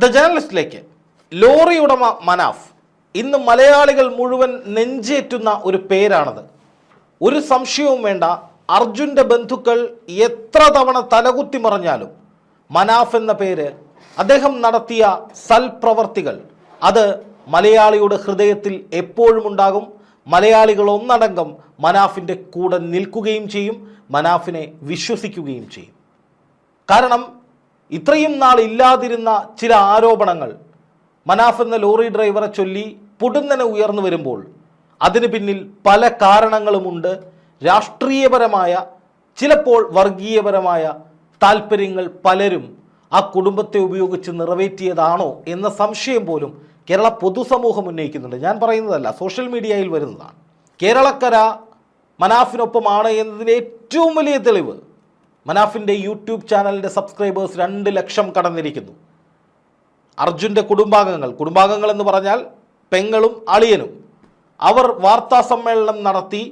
The ജേർണലിസ്റ്റിലേക്ക് lorry ഉടമ മനാഫ്. ഇന്ന് മലയാളികൾ മുഴുവൻ നെഞ്ചേറ്റുന്ന ഒരു പേരാണത്. ഒരു സംശയവും വേണ്ട. അർജുന്റെ ബന്ധുക്കൾ എത്ര തവണ തലകുത്തി മറിഞ്ഞാലും മനാഫ് എന്ന പേര് അദ്ദേഹം നടത്തിയ സൽപ്രവർത്തികൾ. അത് മലയാളിയുടെ ഹൃദയത്തിൽ എപ്പോഴും ഉണ്ടാകും. മലയാളികൾ ഒന്നടങ്കം മനാഫിന്റെ കൂടെ നിൽക്കുകയും ചെയ്യും. മനാഫിനെ വിശ്വസിക്കുകയും ചെയ്യും. കാരണം ഇത്രയും നാൾ ഇല്ലാതിരുന്ന ചില ആരോപണങ്ങൾ മനാഫ് എന്ന ലോറി ഡ്രൈവറെ ചൊല്ലി പൊടുന്നനെ ഉയർന്നു വരുമ്പോൾ അതിന് പിന്നിൽ പല കാരണങ്ങളുമുണ്ട്. രാഷ്ട്രീയപരമായ ചിലപ്പോൾ വർഗീയപരമായ താല്പര്യങ്ങൾ പലരും ആ കുടുംബത്തെ ഉപയോഗിച്ച് നിറവേറ്റിയതാണോ എന്ന സംശയം പോലും കേരള പൊതുസമൂഹം ഉന്നയിക്കുന്നുണ്ട്. ഞാൻ പറയുന്നതല്ല സോഷ്യൽ മീഡിയയിൽ വരുന്നതാണ്. കേരളക്കര മനാഫിനൊപ്പമാണ് എന്നതിന് ഏറ്റവും വലിയ തെളിവ് മനാഫിന്റെ യൂട്യൂബ് ചാനലിന്റെ സബ്സ്ക്രൈബേഴ്സ് രണ്ട് ലക്ഷം കടന്നിരിക്കുന്നു. അർജുന്റെ കുടുംബാംഗങ്ങൾ. കുടുംബാംഗങ്ങൾ എന്ന് പറഞ്ഞാൽ പെങ്ങളും അളിയനും. അവർ വാർത്താ സമ്മേളനം നടത്തി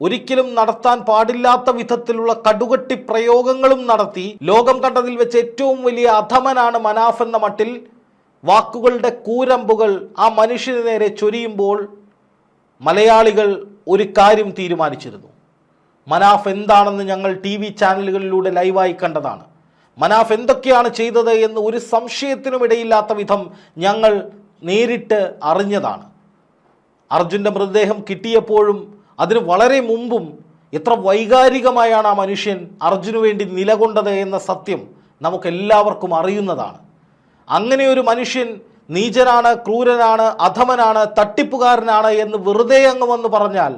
ഒരിക്കലും നടത്താൻ പാടില്ലാത്ത വിധത്തിലുള്ള കടുകട്ടി പ്രയോഗങ്ങളും നടത്തി ലോകം കണ്ടതിൽ വെച്ച് ഏറ്റവും വലിയ അധമനാണ് മനാഫ് എന്ന മട്ടിൽ വാക്കുകളുടെ കൂരമ്പുകൾ ആ മനുഷ്യന് നേരെ ചൊരിയുമ്പോൾ മലയാളികൾ ഒരു കാര്യം തീരുമാനിച്ചിരുന്നു. മനാഫ് എന്താണെന്ന് ഞങ്ങൾ ടി വി ചാനലുകളിലൂടെ ലൈവായി കണ്ടതാണ്. മനാഫ് എന്തൊക്കെയാണ് ചെയ്തത് എന്ന് ഒരു സംശയത്തിനും ഇടയില്ലാത്ത വിധം ഞങ്ങൾ നേരിട്ട് അറിഞ്ഞതാണ്. അർജുന്റെ മൃതദേഹം കിട്ടിയപ്പോഴും അതിന് വളരെ മുമ്പും എത്ര വൈകാരികമായാണ് ആ മനുഷ്യൻ അർജുനു വേണ്ടി നിലകൊണ്ടത് എന്ന സത്യം നമുക്കെല്ലാവർക്കും അറിയുന്നതാണ്. അങ്ങനെ ഒരു മനുഷ്യൻ നീചനാണ് ക്രൂരനാണ് അധമനാണ് തട്ടിപ്പുകാരനാണ് എന്ന് വെറുതെ അങ്ങ് വന്ന് പറഞ്ഞാൽ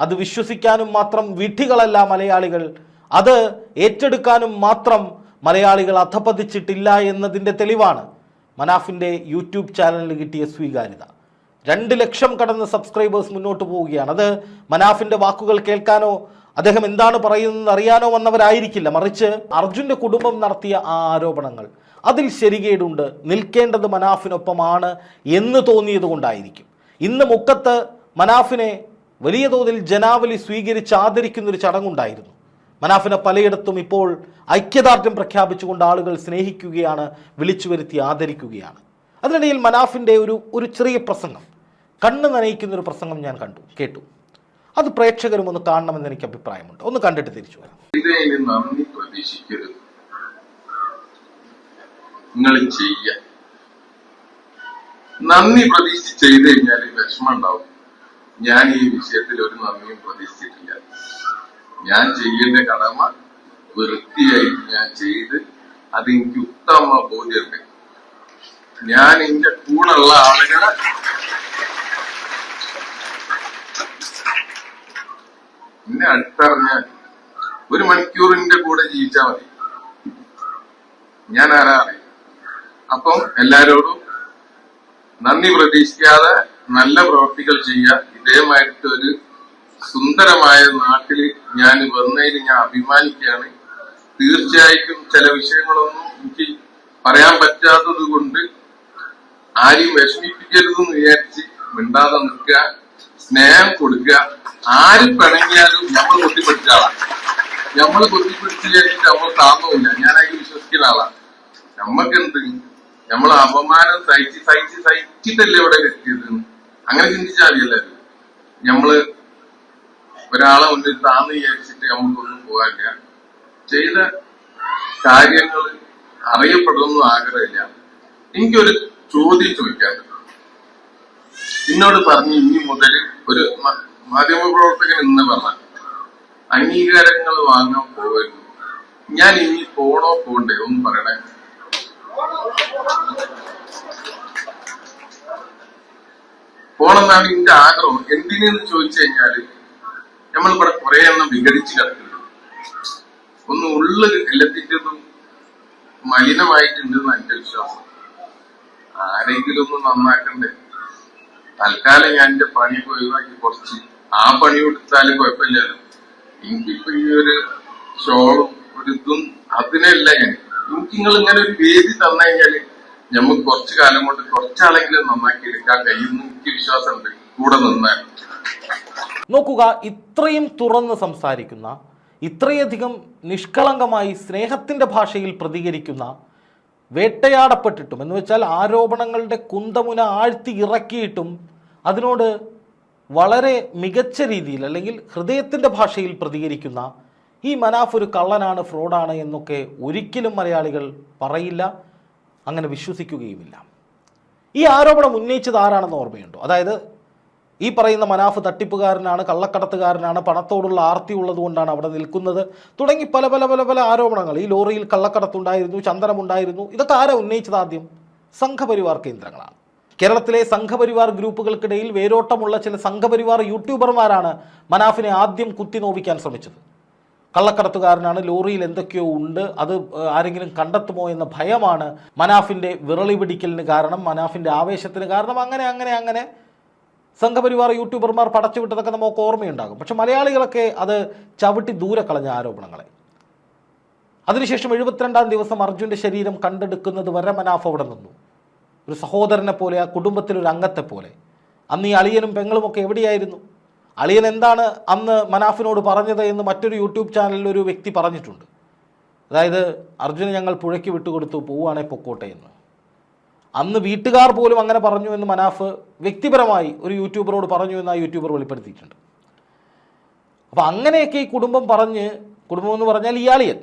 അത് വിശ്വസിക്കാനും മാത്രം വിഡ്ഢികളല്ല മലയാളികൾ. അത് ഏറ്റെടുക്കാനും മാത്രം മലയാളികൾ അധപ്പതിച്ചിട്ടില്ല എന്നതിന്റെ തെളിവാണ് മനാഫിന്റെ യൂട്യൂബ് ചാനലിൽ കിട്ടിയ സ്വീകാര്യത. രണ്ട് ലക്ഷം കടന്ന് സബ്സ്ക്രൈബേഴ്സ് മുന്നോട്ട് പോവുകയാണ്. അത് മനാഫിന്റെ വാക്കുകൾ കേൾക്കാനോ അദ്ദേഹം എന്താണ് പറയുന്നത് അറിയാനോ വന്നവരായിരിക്കില്ല. മറിച്ച് അർജുന്റെ കുടുംബം നടത്തിയ ആ ആരോപണങ്ങൾ. അതിൽ ശരികേടുണ്ട്. നിൽക്കേണ്ടത് മനാഫിനൊപ്പമാണ് എന്ന് തോന്നിയത് കൊണ്ടായിരിക്കും ഇന്ന് മുക്കത്ത് മനാഫിനെ വലിയ തോതിൽ ജനാവലി സ്വീകരിച്ച് ആദരിക്കുന്നൊരു ചടങ്ങുണ്ടായിരുന്നു. മനാഫിനെ പലയിടത്തും ഇപ്പോൾ ഐക്യദാർഢ്യം പ്രഖ്യാപിച്ചുകൊണ്ട് ആളുകൾ സ്നേഹിക്കുകയാണ് വിളിച്ചു വരുത്തി ആദരിക്കുകയാണ്. അതിനിടയിൽ മനാഫിന്റെ ഒരു ഒരു ചെറിയ പ്രസംഗം കണ്ണ് നനയിക്കുന്ന ഒരു പ്രസംഗം ഞാൻ കണ്ടു കേട്ടു. അത് പ്രേക്ഷകരും ഒന്ന് കാണണമെന്ന് എനിക്ക് അഭിപ്രായമുണ്ട്. ഒന്ന് കണ്ടിട്ട് തിരിച്ചു വരാം. നന്ദി പ്രതീക്ഷിക്കരുത്. നിങ്ങൾ പ്രതീക്ഷിച്ച് ചെയ്ത് കഴിഞ്ഞാൽ വിഷമം ഉണ്ടാവും. ഞാൻ ഈ വിഷയത്തിൽ ഒരു നന്ദിയും പ്രതീക്ഷിച്ചിട്ടില്ല. ഞാൻ ചെയ്യേണ്ട കടമ വൃത്തിയായിട്ട് ഞാൻ ചെയ്ത് അതെനിക്ക് ഉത്തമ ബോധ്യമുണ്ട് ഞാൻ എന്റെ കൂടെയുള്ള ആളുകളെ എന്നെ അടുത്തറിഞ്ഞാൽ ഒരു മണിക്കൂറിന്റെ കൂടെ ജീവിച്ചാൽ മതി. ഞാൻ ആരാ അപ്പം എല്ലാരോടും നന്ദി പ്രതീക്ഷിക്കാതെ നല്ല പ്രവർത്തികൾ ചെയ്യുക. ഇതേമായിട്ട് ഒരു സുന്ദരമായ നാട്ടിൽ ഞാൻ വന്നതിൽ ഞാൻ അഭിമാനിക്കുകയാണ്. തീർച്ചയായിട്ടും ചില വിഷയങ്ങളൊന്നും എനിക്ക് പറയാൻ പറ്റാത്തത് കൊണ്ട് ആരെയും വിഷമിപ്പിക്കരുതെന്ന് വിചാരിച്ച് മിണ്ടാതെ നിൽക്കുക സ്നേഹം കൊടുക്കുക. ആര് പിണങ്ങിയാലും നമ്മൾ കൊത്തിപ്പിടിച്ച ആളാണ്. നമ്മൾ കൊത്തിപ്പിടിച്ച് വിചാരിച്ചിട്ട് നമ്മൾ താങ്ങൂല ഞാൻ അതിൽ വിശ്വസിക്കുന്ന ആളാണ്. നമ്മക്കെന്ത്? നമ്മൾ അപമാനം സഹിച്ച് സഹിച്ച് സഹിച്ചിട്ടല്ലേ ഇവിടെ എത്തിയത് അങ്ങനെ ചിന്തിച്ചാൽ മതി എല്ലാവരും നമ്മൾ ഒരാളെ മുന്നിൽ താന്ന് വിചാരിച്ചിട്ട് നമുക്കൊന്നും പോകാനില്ല ചെയ്ത കാര്യങ്ങൾ അറിയപ്പെടുമെന്നും ആഗ്രഹമില്ല. എനിക്കൊരു ചോദ്യം ചോദിക്കാൻ എന്നോട് പറഞ്ഞു ഇനി മുതൽ ഒരു മാധ്യമ പ്രവർത്തകൻ എന്ന് പറഞ്ഞ അംഗീകാരങ്ങൾ വാങ്ങാൻ പോകരുത് ഞാൻ ഇനി പോണോ പോണ്ടേ ഒന്നും പറയണേ. പോണെന്നാണ് എന്റെ ആഗ്രഹം. എന്തിനെന്ന് ചോദിച്ചു കഴിഞ്ഞാൽ നമ്മളിവിടെ കുറെ എണ്ണം വിഘടിച്ച് കിടക്കുന്നു. ഒന്ന് ഉള്ളു എല്ലാത്തിന്റെതും മലിനമായിട്ടുണ്ടെന്ന് എന്റെ വിശ്വാസം. ആരെങ്കിലും ഒന്ന് നന്നാക്കണ്ടേ? തൽക്കാലം ഞാൻ എന്റെ പണി ഒഴിവാക്കി കുറച്ച് ആ പണി കൊടുത്താലും കുഴപ്പമില്ലല്ലോ എനിക്കിപ്പോ ഈ ഒരു ഷോളും ഒരു ഇതും അതിനല്ല ഞാൻ. എനിക്ക് നിങ്ങൾ ഇങ്ങനെ ഒരു വേദി തന്നു കഴിഞ്ഞാൽ നമുക്ക് കുറച്ചു കാലം കൊണ്ട് കുറച്ചാളെങ്കിലും നന്നാക്കി എടുക്കാൻ കഴിയുന്ന എനിക്ക് വിശ്വാസമുണ്ട്. കൂടെ നിന്നാൽ നോക്കുക ഇത്രയും തുറന്ന് സംസാരിക്കുന്ന ഇത്രയധികം നിഷ്കളങ്കമായി സ്നേഹത്തിന്റെ ഭാഷയിൽ പ്രതികരിക്കുന്ന വേട്ടയാടപ്പെട്ടിട്ടും എന്ന് വെച്ചാൽ ആരോപണങ്ങളുടെ കുന്തമുന ആഴ്ത്തി ഇറക്കിയിട്ടും അതിനോട് വളരെ മികച്ച രീതിയിൽ അല്ലെങ്കിൽ ഹൃദയത്തിന്റെ ഭാഷയിൽ പ്രതികരിക്കുന്ന ഈ മനാഫ് ഒരു കള്ളനാണ് ഫ്രോഡാണ് എന്നൊക്കെ ഒരിക്കലും മലയാളികൾ പറയില്ല. അങ്ങനെ വിശ്വസിക്കുകയുമില്ല. ഈ ആരോപണം ഉന്നയിച്ചത് ആരാണെന്ന് ഓർമ്മയുണ്ടോ? അതായത് ഈ പറയുന്ന മനാഫ് തട്ടിപ്പുകാരനാണ് കള്ളക്കടത്തുകാരനാണ് പണത്തോടുള്ള ആർത്തി ഉള്ളതുകൊണ്ടാണ് അവിടെ നിൽക്കുന്നത്. തുടങ്ങി പല പല പല പല ആരോപണങ്ങൾ. ഈ ലോറിയിൽ കള്ളക്കടത്തുണ്ടായിരുന്നു ചന്ദനമുണ്ടായിരുന്നു. ഇതൊക്കെ ആരാ ഉന്നയിച്ചത് ആദ്യം? സംഘപരിവാർ കേന്ദ്രങ്ങളാണ്. കേരളത്തിലെ സംഘപരിവാർ ഗ്രൂപ്പുകൾക്കിടയിൽ വേരോട്ടമുള്ള ചില സംഘപരിവാർ യൂട്യൂബർമാരാണ് മനാഫിനെ ആദ്യം കുത്തിനോവിക്കാൻ ശ്രമിച്ചത്. കള്ളക്കടത്തുകാരനാണ് ലോറിയിൽ എന്തൊക്കെയോ ഉണ്ട് അത് ആരെങ്കിലും കണ്ടെത്തുമോ എന്ന ഭയമാണ് മനാഫിന്റെ വിറളി പിടിക്കലിന് കാരണം മനാഫിന്റെ ആവേശത്തിന് കാരണം അങ്ങനെ അങ്ങനെ അങ്ങനെ. സംഘപരിവാർ യൂട്യൂബർമാർ പടച്ചുവിട്ടതൊക്കെ നമുക്ക് ഓർമ്മയുണ്ടാകും. പക്ഷെ മലയാളികളൊക്കെ അത് ചവിട്ടി ദൂരെ കളഞ്ഞ ആരോപണങ്ങളെ. അതിനുശേഷം എഴുപത്തിരണ്ടാം ദിവസം അർജുന്റെ ശരീരം കണ്ടെടുക്കുന്നത് വരെ മനാഫ് അവിടെ നിന്നു. ഒരു സഹോദരനെ പോലെ ആ കുടുംബത്തിലൊരു അംഗത്തെ പോലെ. അന്ന് ഈ അളിയനും പെങ്ങളുമൊക്കെ എവിടെയായിരുന്നു? അളിയൻ എന്താണ് അന്ന് മനാഫിനോട് പറഞ്ഞത് എന്ന് മറ്റൊരു യൂട്യൂബ് ചാനലിൽ ഒരു വ്യക്തി പറഞ്ഞിട്ടുണ്ട്. അതായത് അർജുനെ ഞങ്ങൾ പുഴയ്ക്ക് വിട്ടുകൊടുത്തു പോവുകയാണെ പൊക്കോട്ടെ എന്ന്. അന്ന് വീട്ടുകാർ പോലും അങ്ങനെ പറഞ്ഞു എന്ന് മനാഫ് വ്യക്തിപരമായി ഒരു യൂട്യൂബറോട് പറഞ്ഞു എന്ന് ആ യൂട്യൂബർ വെളിപ്പെടുത്തിയിട്ടുണ്ട്. അപ്പോൾ അങ്ങനെയൊക്കെ ഈ കുടുംബം പറഞ്ഞ് കുടുംബം എന്ന് പറഞ്ഞാൽ ഇയാളിയൻ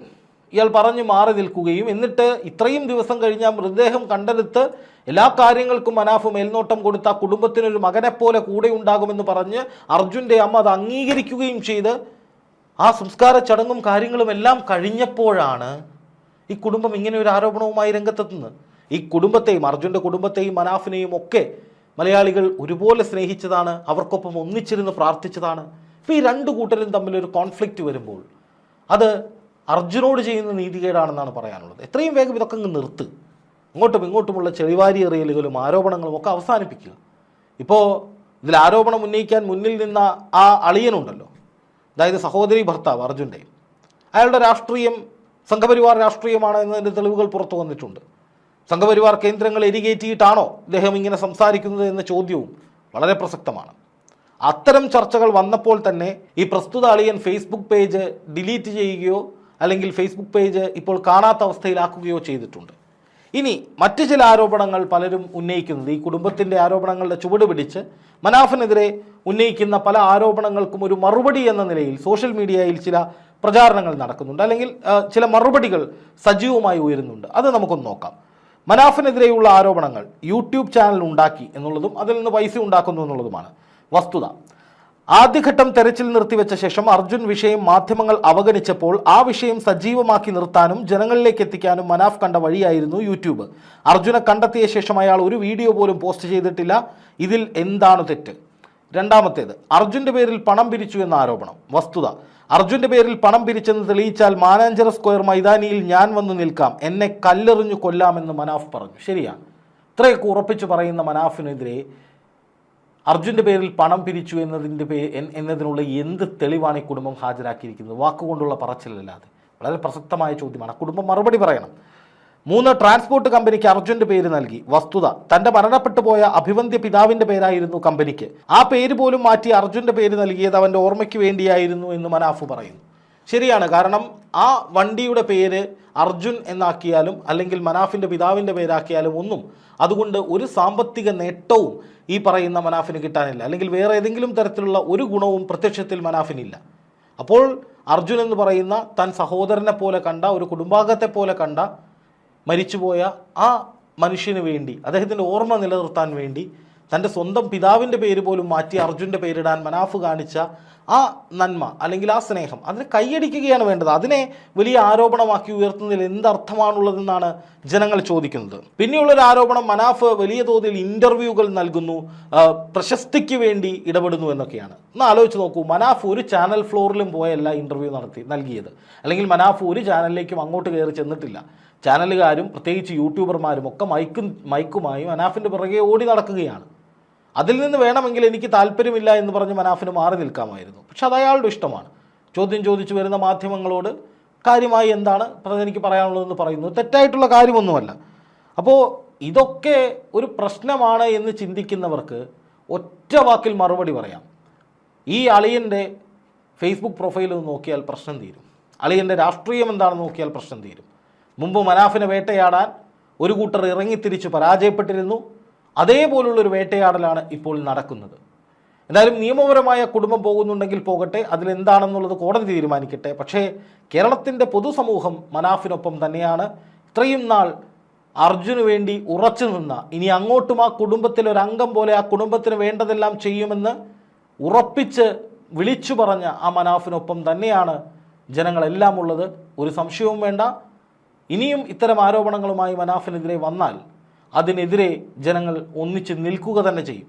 ഇയാൾ പറഞ്ഞ് മാറി നിൽക്കുകയും എന്നിട്ട് ഇത്രയും ദിവസം കഴിഞ്ഞ മൃതദേഹം കണ്ടെടുത്ത് എല്ലാ കാര്യങ്ങൾക്കും മനാഫ് മേൽനോട്ടം കൊടുത്ത ആ കുടുംബത്തിനൊരു മകനെപ്പോലെ കൂടെ ഉണ്ടാകുമെന്ന് പറഞ്ഞ് അർജുന്റെ അമ്മ അത് അംഗീകരിക്കുകയും ചെയ്ത് ആ സംസ്കാര ചടങ്ങും കാര്യങ്ങളും എല്ലാം കഴിഞ്ഞപ്പോഴാണ് ഈ കുടുംബം ഇങ്ങനെ ഒരു ആരോപണവുമായി രംഗത്തെത്തുന്നത്. ഈ കുടുംബത്തെയും അർജുന്റെ കുടുംബത്തെയും മനാഫിനെയും ഒക്കെ മലയാളികൾ ഒരുപോലെ സ്നേഹിച്ചതാണ് അവർക്കൊപ്പം ഒന്നിച്ചിരുന്ന് പ്രാർത്ഥിച്ചതാണ്. ഇപ്പോൾ ഈ രണ്ട് കൂട്ടരും തമ്മിലൊരു കോൺഫ്ലിക്റ്റ് വരുമ്പോൾ അത് അർജുനോട് ചെയ്യുന്ന നീതികേടാണെന്നാണ് പറയാനുള്ളത്. എത്രയും വേഗം ഇതൊക്കെ അങ്ങ് നിർത്ത്. ഇങ്ങോട്ടും ഇങ്ങോട്ടുമുള്ള ചെളിവാരി എറിയലുകളും ആരോപണങ്ങളും ഒക്കെ അവസാനിപ്പിക്കുക. ഇപ്പോൾ ഇതിൽ ആരോപണം ഉന്നയിക്കാൻ മുന്നിൽ നിന്ന ആ അളിയനുണ്ടല്ലോ. അതായത് സഹോദരി ഭർത്താവ് അർജുന്റെ. അയാളുടെ രാഷ്ട്രീയം സംഘപരിവാർ രാഷ്ട്രീയമാണ് എന്നതിന്റെ തെളിവുകൾ പുറത്തു വന്നിട്ടുണ്ട്. സംഘപരിവാർ കേന്ദ്രങ്ങൾ എരികേറ്റിയിട്ടാണോ ഇദ്ദേഹം ഇങ്ങനെ സംസാരിക്കുന്നത് എന്ന ചോദ്യവും വളരെ പ്രസക്തമാണ്. അത്തരം ചർച്ചകൾ വന്നപ്പോൾ തന്നെ ഈ പ്രസ്തുത അളിയൻ ഫേസ്ബുക്ക് പേജ് ഡിലീറ്റ് ചെയ്യുകയോ അല്ലെങ്കിൽ ഫേസ്ബുക്ക് പേജ് ഇപ്പോൾ കാണാത്ത അവസ്ഥയിലാക്കുകയോ ചെയ്തിട്ടുണ്ട്. ഇനി മറ്റ് ചില ആരോപണങ്ങൾ പലരും ഉന്നയിക്കുന്നത് ഈ കുടുംബത്തിന്റെ ആരോപണങ്ങളുടെ ചുവട് പിടിച്ച് മനാഫിനെതിരെ ഉന്നയിക്കുന്ന പല ആരോപണങ്ങൾക്കും ഒരു മറുപടി എന്ന നിലയിൽ സോഷ്യൽ മീഡിയയിൽ ചില പ്രചാരണങ്ങൾ നടക്കുന്നുണ്ട്. അല്ലെങ്കിൽ ചില മറുപടികൾ സജീവമായി ഉയരുന്നുണ്ട്. അത് നമുക്കൊന്ന് നോക്കാം. മനാഫിനെതിരെയുള്ള ആരോപണങ്ങൾ യൂട്യൂബ് ചാനൽ ഉണ്ടാക്കി എന്നുള്ളതും അതിൽ നിന്ന് പൈസ ഉണ്ടാക്കുന്നു എന്നുള്ളതുമാണ്. വസ്തുത. ആദ്യഘട്ടം തെരച്ചിൽ നിർത്തിവെച്ച ശേഷം അർജുൻ വിഷയം മാധ്യമങ്ങൾ അവഗണിച്ചപ്പോൾ ആ വിഷയം സജീവമാക്കി നിർത്താനും ജനങ്ങളിലേക്ക് എത്തിക്കാനും മനാഫ് കണ്ട വഴിയായിരുന്നു യൂട്യൂബ്. അർജുനെ കണ്ടെത്തിയ ശേഷം അയാൾ ഒരു വീഡിയോ പോലും പോസ്റ്റ് ചെയ്തിട്ടില്ല. ഇതിൽ എന്താണ് തെറ്റ്? രണ്ടാമത്തേത് അർജുന്റെ പേരിൽ പണം പിരിച്ചു എന്ന ആരോപണം. വസ്തുത അർജുന്റെ പേരിൽ പണം പിരിച്ചെന്ന് തെളിയിച്ചാൽ മാനാഞ്ചിറ സ്ക്വയർ മൈതാനിയിൽ ഞാൻ വന്നു നിൽക്കാം. എന്നെ കല്ലെറിഞ്ഞു കൊല്ലാമെന്ന് മനാഫ് പറഞ്ഞു. ശരിയാണ്. ഇത്രയൊക്കെ ഉറപ്പിച്ചു പറയുന്ന മനാഫിനെതിരെ അർജുന്റെ പേരിൽ പണം പിരിച്ചു എന്നതിന്റെ പേ എന്നതിനുള്ള എന്ത് തെളിവാണ് ഈ കുടുംബം ഹാജരാക്കിയിരിക്കുന്നത്? വാക്കുകൊണ്ടുള്ള പറച്ചിലല്ലാതെ. വളരെ പ്രസക്തമായ ചോദ്യമാണ്. കുടുംബം മറുപടി പറയണം. മൂന്ന് ട്രാൻസ്പോർട്ട് കമ്പനിക്ക് അർജുന്റെ പേര് നൽകി. വസ്തുത. തന്റെ മരണപ്പെട്ടു പോയ അഭിവന്ധ്യ പിതാവിന്റെ പേരായിരുന്നു കമ്പനിക്ക്. ആ പേര് പോലും മാറ്റി അർജുന്റെ പേര് നൽകിയത് അവന്റെ ഓർമ്മയ്ക്ക് വേണ്ടിയായിരുന്നു എന്ന് മനാഫ് പറയുന്നു. ശരിയാണ്. കാരണം ആ വണ്ടിയുടെ പേര് അർജുൻ എന്നാക്കിയാലും അല്ലെങ്കിൽ മനാഫിന്റെ പിതാവിന്റെ പേരാക്കിയാലും ഒന്നും അതുകൊണ്ട് ഒരു സാമ്പത്തിക നേട്ടവും ഈ പറയുന്ന മനാഫിന് കിട്ടാനില്ല. അല്ലെങ്കിൽ വേറെ ഏതെങ്കിലും തരത്തിലുള്ള ഒരു ഗുണവും പ്രത്യക്ഷത്തിൽ മനാഫിനില്ല. അപ്പോൾ അർജുൻ എന്ന് പറയുന്ന തൻ സഹോദരനെ പോലെ കണ്ട ഒരു കുടുംബാംഗത്തെ പോലെ കണ്ട മരിച്ചുപോയ ആ മനുഷ്യന് വേണ്ടി അദ്ദേഹത്തിന്റെ ഓർമ്മ നിലനിർത്താൻ വേണ്ടി തന്റെ സ്വന്തം പിതാവിന്റെ പേര് പോലും മാറ്റി അർജുന്റെ പേരിടാൻ മനാഫ് കാണിച്ച ആ നന്മ അല്ലെങ്കിൽ ആ സ്നേഹം അതിന് കൈയടിക്കുകയാണ് വേണ്ടത്. അതിനെ വലിയ ആരോപണമാക്കി ഉയർത്തുന്നതിൽ എന്തർത്ഥമാണുള്ളതെന്നാണ് ജനങ്ങൾ ചോദിക്കുന്നത്. പിന്നെയുള്ളൊരു ആരോപണം മനാഫ് വലിയ തോതിൽ ഇന്റർവ്യൂകൾ നൽകുന്നു പ്രശസ്തിക്ക് വേണ്ടി ഇടപെടുന്നു എന്നൊക്കെയാണ്. ഒന്ന് ആലോചിച്ച് നോക്കൂ മനാഫ് ഒരു ചാനൽ ഫ്ലോറിലും പോയല്ല ഇന്റർവ്യൂ നടത്തി നൽകിയത്. അല്ലെങ്കിൽ മനാഫ് ഒരു ചാനലിലേക്കും അങ്ങോട്ട് കയറി ചെന്നിട്ടില്ല. ചാനലുകാരും പ്രത്യേകിച്ച് യൂട്യൂബർമാരും ഒക്കെ മൈക്കും മൈക്കുമായി മനാഫിന്റെ പിറകെ ഓടി നടക്കുകയാണ്. അതിൽ നിന്ന് വേണമെങ്കിൽ എനിക്ക് താല്പര്യമില്ല എന്ന് പറഞ്ഞ് മനാഫിന് മാറി നിൽക്കാമായിരുന്നു. പക്ഷെ അത് അയാളുടെ ഇഷ്ടമാണ്. ചോദ്യം ചോദിച്ചു വരുന്ന മാധ്യമങ്ങളോട് കാര്യമായി എന്താണ് എനിക്ക് പറയാനുള്ളതെന്ന് പറയുന്നു തെറ്റായിട്ടുള്ള കാര്യമൊന്നുമല്ല. അപ്പോൾ ഇതൊക്കെ ഒരു പ്രശ്നമാണ് എന്ന് ചിന്തിക്കുന്നവർക്ക് ഒറ്റ വാക്കിൽ മറുപടി പറയാം. ഈ അളിയന്റെ ഫേസ്ബുക്ക് പ്രൊഫൈൽ നോക്കിയാൽ പ്രശ്നം തീരും. അളിയന്റെ രാഷ്ട്രീയം എന്താണെന്ന് നോക്കിയാൽ പ്രശ്നം തീരും. മുമ്പ് മനാഫിനെ വേട്ടയാടാൻ ഒരു കൂട്ടർ ഇറങ്ങിത്തിരിച്ച് പരാജയപ്പെട്ടിരുന്നു. അതേപോലുള്ള ഒരു വേട്ടയാടലാണ് ഇപ്പോൾ നടക്കുന്നത്. എന്തായാലും നിയമപരമായ കുടുംബം പോകുന്നുണ്ടെങ്കിൽ പോകട്ടെ അതിലെന്താണെന്നുള്ളത് കോടതി തീരുമാനിക്കട്ടെ. പക്ഷേ കേരളത്തിന്റെ പൊതുസമൂഹം മനാഫിനൊപ്പം തന്നെയാണ്. ഇത്രയും നാൾ അർജുന് വേണ്ടി ഉറച്ചു നിന്ന ഇനി അങ്ങോട്ടും ആ കുടുംബത്തിലെ ഒരു അംഗം പോലെ ആ കുടുംബത്തിന് വേണ്ടതെല്ലാം ചെയ്യുമെന്ന് ഉറപ്പിച്ച് വിളിച്ചു പറഞ്ഞ ആ മനാഫിനൊപ്പം തന്നെയാണ് ജനങ്ങളെല്ലാം ഉള്ളത് ഒരു സംശയവും വേണ്ട. ഇനിയും ഇത്തരം ആരോപണങ്ങളുമായി മനാഫിനെതിരെ വന്നാൽ അതിനെതിരെ ജനങ്ങൾ ഒന്നിച്ച് നിൽക്കുക തന്നെ ചെയ്യും.